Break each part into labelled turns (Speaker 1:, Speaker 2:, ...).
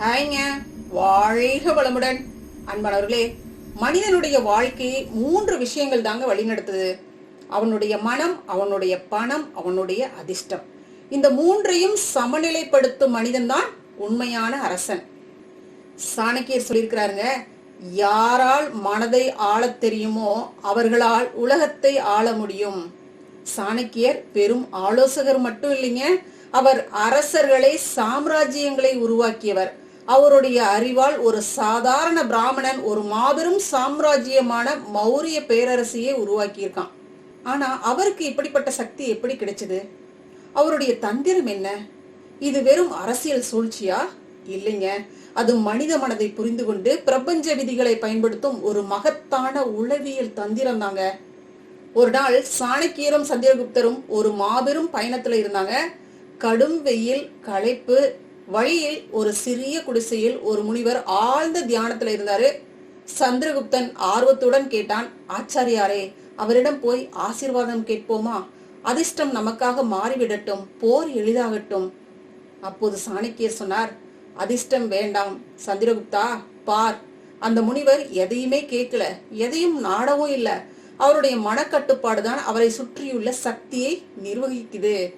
Speaker 1: ஹாய்ங்க வாழ்க வளமுடன். அன்பானவர்களே மனிதனுடைய வாழ்க்கையை மூன்று விஷயங்கள் தாங்க வழிநடத்துது. அவனுடைய மனம் அவனுடைய பணம் அவனுடைய அதிர்ஷ்டம். இந்த மூன்றையும் சமநிலைப்படுத்தும் மனிதன்தான் உண்மையான அரசன். சாணக்கியர் சொல்லியிருக்கிறாருங்க யாரால் மனதை ஆளத் தெரியுமோ அவர்களால் உலகத்தை ஆள முடியும். சாணக்கியர் பெரும் ஆலோசகர் மட்டும் இல்லைங்க அவர் அரசர்களை சாம்ராஜ்யங்களை உருவாக்கியவர். அவருடைய அறிவால் ஒரு சாதாரண பிராமணன் ஒரு மாபெரும் சாம்ராஜ்யமான மௌரிய பேரரசையே உருவாக்கியிருக்கான். ஆனா அவருக்கு இப்படிப்பட்ட சக்தி எப்படி கிடைச்சது? அவருடைய தந்திரம் என்ன? இது வெறும் அரசியல் சூழ்ச்சியா? இல்லைங்க. அது மனித மனதை புரிந்து கொண்டு பிரபஞ்ச விதிகளை பயன்படுத்தும் ஒரு மகத்தான உளவியல் தந்திரம் தாங்க ஒரு நாள் சாணக்கியரும் சந்திரகுப்தரும் ஒரு மாபெரும் பயணத்துல இருந்தாங்க. கடும் வெயில் களைப்பு வழியில் ஒரு சிறிய குடிசையில் ஒரு முனிவர் ஆழ்ந்த தியானத்துல இருந்தாரு. சந்திரகுப்தன் ஆர்வத்துடன் கேட்டான் ஆச்சாரியாரே அவரிடம் போய் ஆசீர்வாதம் கேட்போமா? அதிர்ஷ்டம் நமக்காக மாறிவிடட்டும் போர் எளிதாகட்டும். அப்போது சாணக்கியர் சொன்னார் அதிர்ஷ்டம் வேண்டாம் சந்திரகுப்தா பார். அந்த முனிவர் எதையுமே கேட்கல எதையும் நாடவும் இல்ல. அவருடைய மனக்கட்டுப்பாடு தான் அவரை சுற்றியுள்ள சக்தியை நிர்வகிக்குது.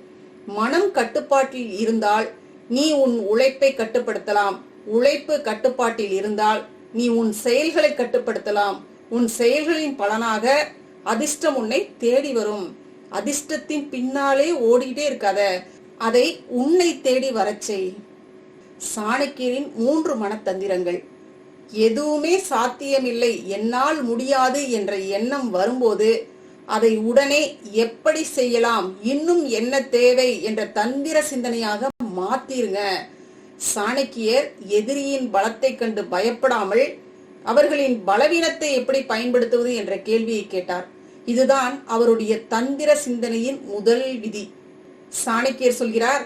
Speaker 1: மனம் கட்டுப்பாட்டில் இருந்தால் நீ உன் உழைப்பை கட்டுப்படுத்தலாம். உழைப்பு கட்டுப்பாட்டில் இருந்தால் நீ உன் செயல்களை கட்டுப்படுத்தலாம். உன் செயல்களின் பலனாக அதிர்ஷ்டம் உன்னை தேடி வரும். அதிர்ஷ்டத்தின் பின்னாலே ஓடிக்கிட்டே இருக்காத. அதை உன்னை தேடி வரச் செய். சாணக்கியரின் மூன்று மனத்தந்திரங்கள். எதுவுமே சாத்தியமில்லை. என்னால் முடியாது என்ற எண்ணம் வரும்போது அதை உடனே எப்படி செய்யலாம்? இன்னும் என்ன தேவை என்ற தந்திர சிந்தனையாக மாத்திருங்க. சாணக்கியர் எதிரியின் பலத்தை கண்டு பயப்படாமல் அவர்களின் பலவீனத்தை எப்படி பயன்படுத்துவது என்ற கேள்வியை கேட்டார். இதுதான் அவருடைய தந்திர சிந்தனையின் முதல் விதி. சாணக்கியர் சொல்கிறார்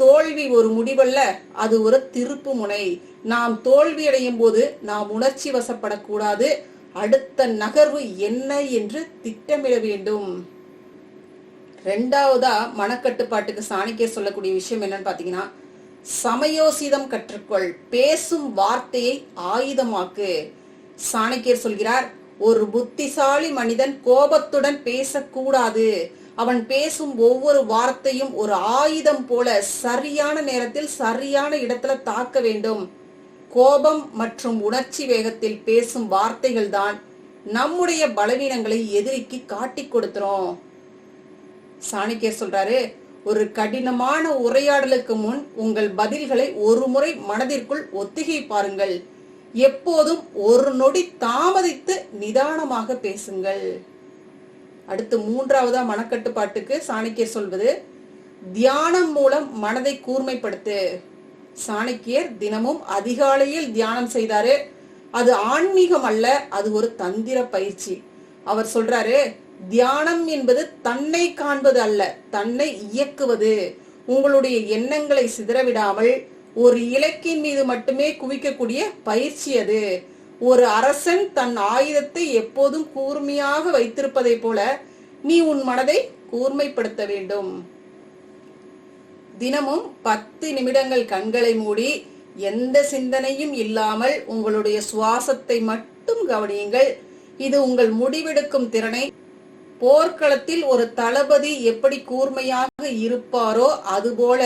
Speaker 1: தோல்வி ஒரு முடிவல்ல அது ஒரு திருப்பு முனை. நாம் தோல்வி அடையும் போது நாம் உணர்ச்சி வசப்படக்கூடாது அடுத்த நகர்வு என்ன என்று திட்டமிட வேண்டும். ரெண்டாவதா மனக்கட்டுப்பாட்டுக்கு சாணிக்கியர் சொல்லக்கூடிய விஷயம் என்னன்னு பாத்தீங்கன்னா சமயோசிதம் கற்றுக்கொள் பேசும் வார்த்தையை ஆயுதமாக்கு. சாணக்கியர் சொல்கிறார் ஒரு புத்திசாலி மனிதன் கோபத்துடன் பேசக்கூடாது. அவன் பேசும் ஒவ்வொரு வார்த்தையும் ஒரு ஆயுதம் போல சரியான நேரத்தில் சரியான இடத்துல தாக்க வேண்டும். கோபம் மற்றும் உணர்ச்சி வேகத்தில் பேசும் வார்த்தைகள் தான் நம்முடைய பலவீனங்களை எதிரிக்கு காட்டி கொடுத்துரும். சாணக்கியர் சொல்றாரு ஒரு கடினமான உரையாடலுக்கு முன் உங்கள் பதில்களை ஒரு முறை மனதிற்குள் ஒத்திகை பாருங்கள். எப்போதும் ஒரு நொடி தாமதித்து நிதானமாக பேசுங்கள். அடுத்து மூன்றாவதா மனக்கட்டுப்பாட்டுக்கு சாணக்கியர் சொல்வது தியானம் மூலம் மனதை கூர்மைப்படுத்து. சாணக்கியர் தினமும் அதிகாலையில் தியானம் செய்தாரு. அது ஆன்மீகம் அல்ல அது ஒரு தந்திர பயிற்சி. அவர் சொல்றாரு தியானம் என்பது தன்னை காண்பது அல்ல தன்னை இயக்குவது. உங்களுடைய எண்ணங்களை சிதறவிடாமல் ஒரு இலக்கின் மீது மட்டுமே குவிக்கக்கூடிய பயிற்சி அது. ஒரு அரசன் தன் ஆயுதத்தை எப்போதும் கூர்மையாக வைத்திருப்பதை போல நீ உன் மனதை கூர்மைப்படுத்த வேண்டும். தினமும் பத்து நிமிடங்கள் கண்களை மூடி எந்த சிந்தனையும் இல்லாமல் உங்களுடைய சுவாசத்தை மட்டும் கவனியுங்கள். இது உங்கள் முடிவெடுக்கும் திறனை. போர்க்களத்தில் ஒரு தளபதி எப்படி கூர்மையாக இருப்பாரோ அதுபோல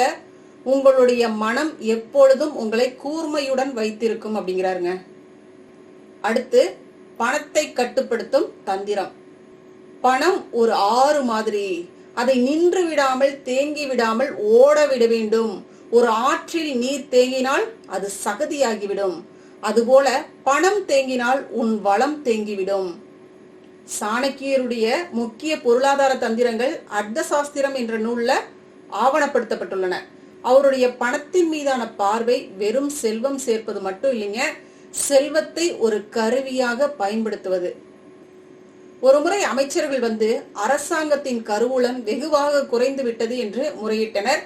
Speaker 1: உங்களுடைய மனம் எப்பொழுதும் உங்களை கூர்மையுடன் வைத்திருக்கும் அப்படிங்கிறாருங்க. அடுத்து பணத்தை கட்டுப்படுத்தும் தந்திரம். பணம் ஒரு ஆறு மாதிரி. அதை நின்று விடாமல் தேங்கி விடாமல் ஓட விட வேண்டும். ஒரு ஆற்றில் நீர் தேங்கினால் அது சகதியாகிவிடும். அதுபோல பணம் தேங்கினால் உன் வளம் தேங்கிவிடும். சாணக்கியருடைய முக்கிய பொருளாதார தந்திரங்கள் அர்த்த சாஸ்திரம் என்ற நூல்ல ஆவணப்படுத்தப்பட்டுள்ளன. அவருடைய பணத்தின் மீதான பார்வை வெறும் செல்வம் சேர்ப்பது மட்டும் இல்லைங்க செல்வத்தை ஒரு கருவியாக பயன்படுத்துவது. ஒருமுறை அமைச்சர்கள் வந்து அரசாங்கத்தின் கருவூலம் வெகுவாக குறைந்து விட்டது என்று முறையிட்டனர்.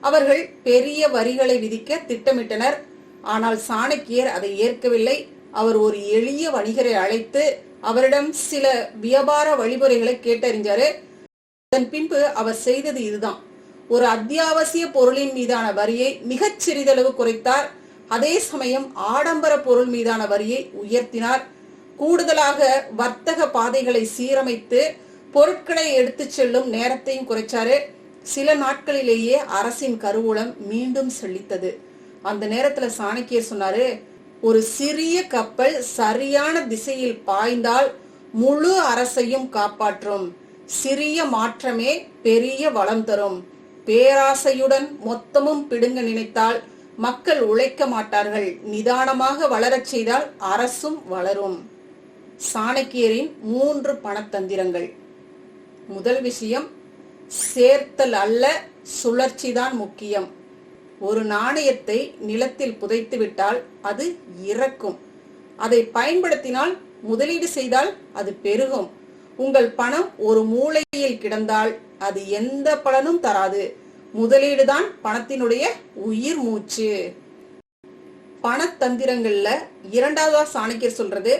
Speaker 1: அவர்கள் பெரிய வரிகளை விதிக்க திட்டமிட்டனர். ஆனால் சாணக்கியர் அதை ஏற்கவில்லை. அவர் ஒரு எளிய வணிகரை அழைத்து அவரிடம் சில வியாபார வழிமுறைகளை கேட்டறிஞ்சாரு. அதன் பின்பு அவர் செய்தது இதுதான். ஒரு அத்தியாவசிய பொருளின் மீதான வரியை மிகச் சிறிதளவு குறைத்தார். அதே சமயம் ஆடம்பர பொருள் மீதான வரியை உயர்த்தினார். கூடுதலாக வர்த்தக பாதைகளை சீரமைத்து பொருட்களை எடுத்துச் செல்லும் நேரத்தையும் குறைச்சாரு. சில நாட்களிலேயே அரசின் கருவூலம் மீண்டும் செழித்தது. அந்த நேரத்துல சாணக்கியர் சொன்னாரு ஒரு சிறிய கப்பல் சரியான திசையில் பாய்ந்தால் முழு அரசையும் காப்பாற்றும். சிறிய மாற்றமே பெரிய வளம் தரும். பேராசையுடன் மொத்தமும் பிடுங்க நினைத்தால் மக்கள் உழைக்க மாட்டார்கள். நிதானமாக வளரச் செய்தால் அரசும் வளரும். சாணக்கியரின் மூன்று பணத்தந்திரங்கள். முதல் விஷயம் சேர்த்தல் அல்ல சுழற்சிதான் முக்கியம். ஒரு நாணயத்தை நிலத்தில் புதைத்துவிட்டால் அது இறக்கும். அதை பயன்படுத்தினால் முதலீடு செய்தால் அது பெருகும். உங்கள் பணம் ஒரு மூலையில் கிடந்தால் அது எந்த பலனும் தராது. முதலீடு தான் பணத்தினுடைய உயிர் மூச்சு. பணத்தந்திரங்கள்ல இரண்டாவதா சாணக்கியர் சொல்றது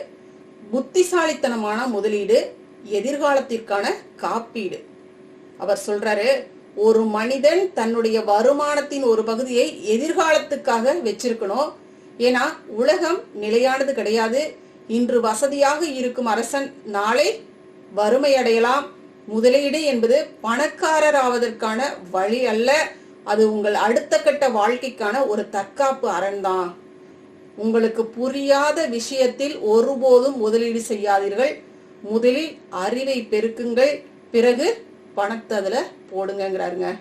Speaker 1: புத்திசாலித்தனமான முதலீடு எதிர்காலத்திற்கான காப்பீடு. அவர் சொல்றாரு ஒரு மனிதன் தன்னுடைய வருமானத்தின் ஒரு பகுதியை எதிர்காலத்துக்காக வச்சிருக்கணும். ஏன்னா உலகம் நிலையானது கிடையாது. இன்று வசதியாக இருக்கும் அரசன் நாளை வறுமையடையலாம் முதலீடு என்பது பணக்காரர் ஆவதற்கான வழி அல்ல. அது உங்கள் அடுத்த கட்ட வாழ்க்கைக்கான ஒரு தற்காப்பு அரண் தான் உங்களுக்கு புரியாத விஷயத்தில் ஒருபோதும் முதலீடு செய்யாதீர்கள். முதலில் அறிவை பெருக்குங்கள் பிறகு பணத்தை அதில் போடுங்கிறாருங்க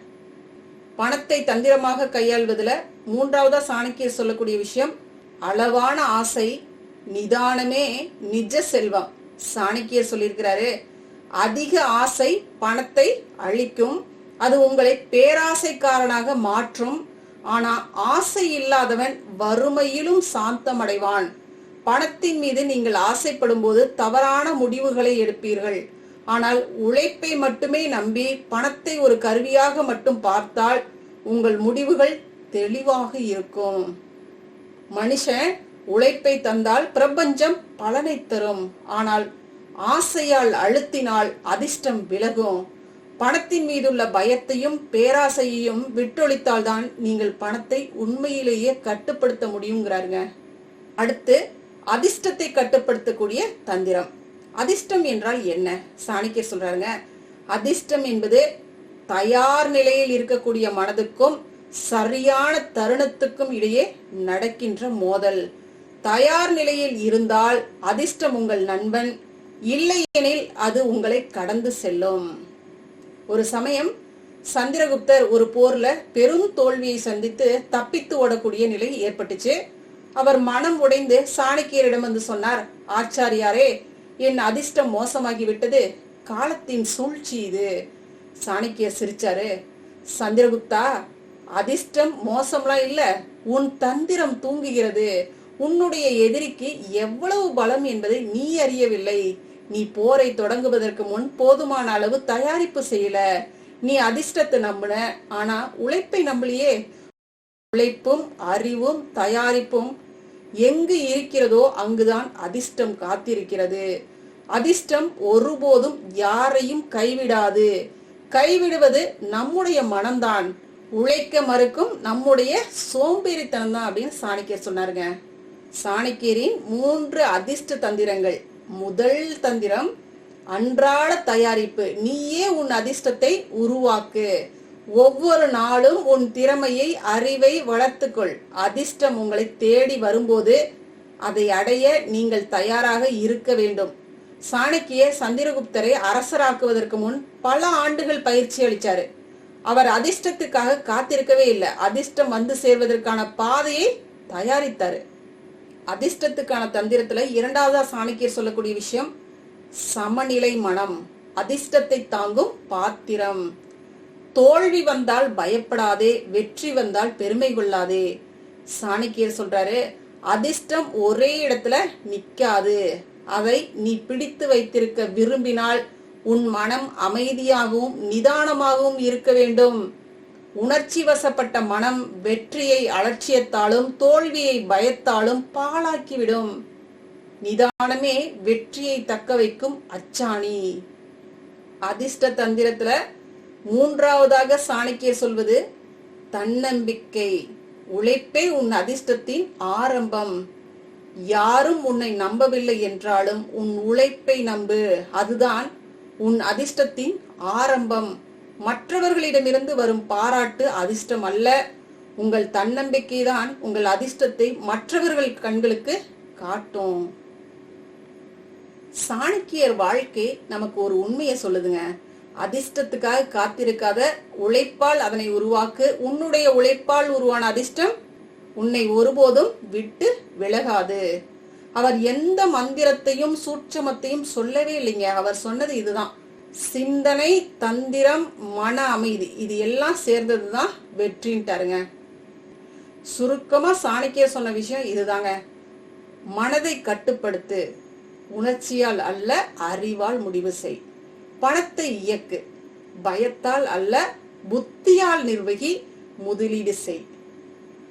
Speaker 1: பணத்தை தந்திரமாக கையாள்வதில் மூன்றாவதா சாணக்கியர் சொல்லக்கூடிய விஷயம் அளவான ஆசை நிதானமே நிஜ செல்வம். சாணக்கியர் சொல்லியிருக்கிறாரு அதிக ஆசை பணத்தை அழிக்கும் அது உங்களை பேராசைக்காரனாக மாற்றும் ஆனா ஆசை இல்லாதவன் வறுமையிலும் சாந்தம் அடைவான் பணத்தின் மீது நீங்கள் ஆசைப்படும் போது தவறான முடிவுகளை எடுப்பீர்கள். ஆனால் உழைப்பை மட்டுமே நம்பி பணத்தை ஒரு கருவியாக மட்டும் பார்த்தால் உங்கள் முடிவுகள் தெளிவாக இருக்கும். மனுஷன் உழைப்பை தந்தால் பிரபஞ்சம் பலனை தரும். ஆனால் ஆசையால் அழுத்தினால் அதிர்ஷ்டம் விலகும். பணத்தின் மீதுள்ள பயத்தையும் பேராசையையும் விட்டொழித்தால்தான் நீங்கள் பணத்தை உண்மையிலேயே கட்டுப்படுத்த முடியுங்கிறாருங்க அடுத்து அதிர்ஷ்டத்தை கட்டுப்படுத்தக்கூடிய தந்திரம். அதிர்ஷ்டம் என்றால் என்ன? சாணிக்கர் சொல்றாருங்க. அதிர்ஷ்டம் என்பது தயார் நிலையில் இருக்கக்கூடிய மனதுக்கும் சரியான தருணத்துக்கும் இடையே நடக்கின்ற மோதல். தயார் நிலையில் இருந்தால் அதிர்ஷ்டம் உங்கள் நண்பன் இல்லையெனில் அது உங்களை கடந்து செல்லும். ஒரு சமயம் சந்திரகுப்தர் ஒரு போர்ல பெரும் தோல்வியை சந்தித்து தப்பித்து ஓடக்கூடிய நிலை ஏற்பட்டுச்சு. அவர் மனம் உடைந்து சாணக்கியரிடம் வந்து சொன்னார் ஆச்சாரியாரே என் அதிர்ஷ்டம் மோசமாகி விட்டது காலத்தின் சூழ்ச்சி இது. சாணக்கியர் சிரிச்சாரு சந்திரகுப்தா அதிர்ஷ்டம் மோசம்லாம் இல்ல. உன் தந்திரம் தூங்குகிறது. உன்னுடைய எதிரிக்கு எவ்வளவு பலம் என்பதை நீ அறியவில்லை. நீ போரை தொடங்குவதற்கு முன் போதுமான அளவு தயாரிப்பு செய்யல. நீ அதிர்ஷ்டத்தை நம்பின. ஆனா உழைப்பை நம்பலையே உழைப்பும் அறிவும் தயாரிப்பும் எங்கு இருக்கிறதோ அங்குதான் அதிர்ஷ்டம் காத்திருக்கிறது. அதிர்ஷ்டம் ஒருபோதும் யாரையும் கைவிடாது. கைவிடுவது நம்முடைய மனம்தான். உழைக்க மறுக்கும் நம்முடைய சோம்பேறித்தனம் தான் அப்படின்னு சாணக்கியர் சொன்னாருங்க. சாணக்கியரின் மூன்று அதிர்ஷ்ட தந்திரங்கள். முதல் தந்திரம் அன்றாட தயாரிப்பு. நீயே உன் அதிர்ஷ்டத்தை உருவாக்கு. ஒவ்வொரு நாளும் உன் திறமையை அறிவை வளர்த்துக்கொள். அதிர்ஷ்டம் உங்களை தேடி வரும்போது அதை அடைய நீங்கள் தயாராக இருக்க வேண்டும். சாணக்கிய சந்திரகுப்தரை அரசராக்குவதற்கு முன் பல ஆண்டுகள் பயிற்சி அளித்தார் அவர் அதிர்ஷ்டத்துக்காக காத்திருக்கவே இல்லை. அதிர்ஷ்டம் வந்து சேர்வதற்கான பாதையை தயாரித்தார். அதிர்ஷ்டத்துக்கான தந்திரத்துல இரண்டாவதா சாணக்கியர் சொல்லக்கூடிய விஷயம் சமநிலை மனம். அதிர்ஷ்டத்தை தாங்கும் பாத்திரம். தோல்வி வந்தால் பயப்படாதே வெற்றி வந்தால் பெருமை கொள்ளாதே. சாணக்கியர் சொல்றாரு அதிர்ஷ்டம் ஒரே இடத்துல நிக்காது. அதை நீ பிடித்து வைத்திருக்க விரும்பினால் உன் மனம் அமைதியாகவும் நிதானமாகவும் இருக்க வேண்டும். உணர்ச்சி வசப்பட்ட மனம் வெற்றியை அலட்சியத்தாலும் தோல்வியை பயத்தாலும் பாழாக்கிவிடும். நிதானமே வெற்றியை தக்க வைக்கும் அச்சாணி. அதிர்ஷ்ட தந்திரத்துல மூன்றாவதாக சாணக்கிய சொல்வது தன்னம்பிக்கை. உழைப்பே உன் அதிர்ஷ்டத்தின் ஆரம்பம். யாரும் உன்னை நம்பவில்லை என்றாலும் உன் உழைப்பை நம்பு. அதுதான் உன் அதிர்ஷ்டத்தின் ஆரம்பம். மற்றவர்களிடமிருந்து வரும் பாராட்டு அதிர்ஷ்டம் அல்ல. உங்கள் தன்னம்பிக்கை தான் உங்கள் அதிர்ஷ்டத்தை மற்றவர்கள் கண்களுக்கு காட்டும். சாணக்கியர் வாழ்க்கை நமக்கு ஒரு உண்மையை சொல்லுதுங்க. அதிர்ஷ்டத்துக்காக காத்திருக்காத உழைப்பால் அதனை உருவாக்கு. உன்னுடைய உழைப்பால் உருவான அதிர்ஷ்டம் உன்னை ஒருபோதும் விட்டு விலகாது. அவர் எந்த மந்திரத்தையும் சூட்சமத்தையும் சொல்லவே இல்லைங்க. அவர் சொன்னது இதுதான். சிந்தனை தந்திரம் மன அமைதி. இது எல்லாம் சேர்ந்தது தான் வெற்றின்ட்டாருங்க. சுருக்கமாக சாணக்கியர் சொன்ன விஷயம் இதுதாங்க. மனதை கட்டுப்படுத்து உணர்ச்சியால் அல்ல அறிவால் முடிவு செய். பணத்தை இயக்கு பயத்தால் அல்ல புத்தியால் நிர்வகி முதலீடு செய்.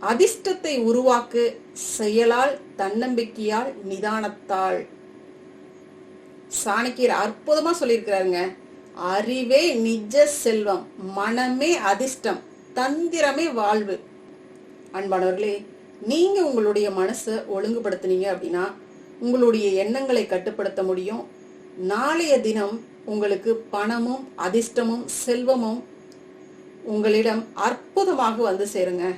Speaker 1: அதிர்ஷ்டத்தை உருவாக்கு செயலால் தன்னம்பிக்கையால் நிதானத்தால். சாணக்கியர் அற்புதமா சொல்லியிருக்கிறாருங்க. அறிவே நிஜ செல்வம் மனமே அதிர்ஷ்டம் தந்திரமே வாழ்வு. அன்பானவர்களே நீங்க உங்களுடைய மனசை ஒழுங்குபடுத்துனீங்க அப்படின்னா உங்களுடைய எண்ணங்களை கட்டுப்படுத்த முடியும். நாளைய தினம் உங்களுக்கு பணமும் அதிர்ஷ்டமும் செல்வமும் உங்களிடம் அற்புதமாக வந்து சேருங்க.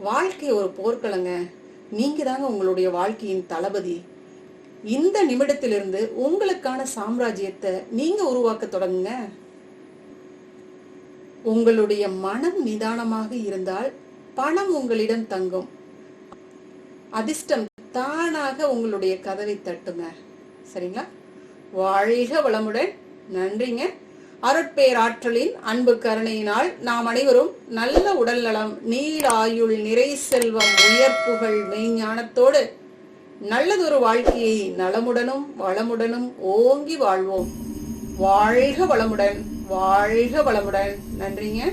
Speaker 1: வாழ்க்கை ஒரு போர்க்களங்க. நீங்க தாங்க உங்களுடைய வாழ்க்கையின் தளபதி. இந்த நிமிடத்திலிருந்து உங்களுக்கான சாம்ராஜ்யத்தை நீங்க உருவாக்க தொடங்குங்க. உங்களுடைய மனம் நிதானமாக இருந்தால் பணம் உங்களிடம் தங்கும். அதிர்ஷ்டம் தானாக உங்களுடைய கதவை தட்டுங்க. சரிங்களா? வாழ்க வளமுடன். நன்றிங்க. அருட்பேராற்றலின் அன்பு கருணையினால் நாம் அனைவரும் நல்ல உடல் நலம் நீள் ஆயுள் நிறை செல்வம் உயர்ப்புகள் மெய்ஞானத்தோடு நல்லதொரு வாழ்க்கையை நலமுடனும் வளமுடனும் ஓங்கி வாழ்வோம். வாழ்க வளமுடன் வாழ்க வளமுடன். நன்றிங்க.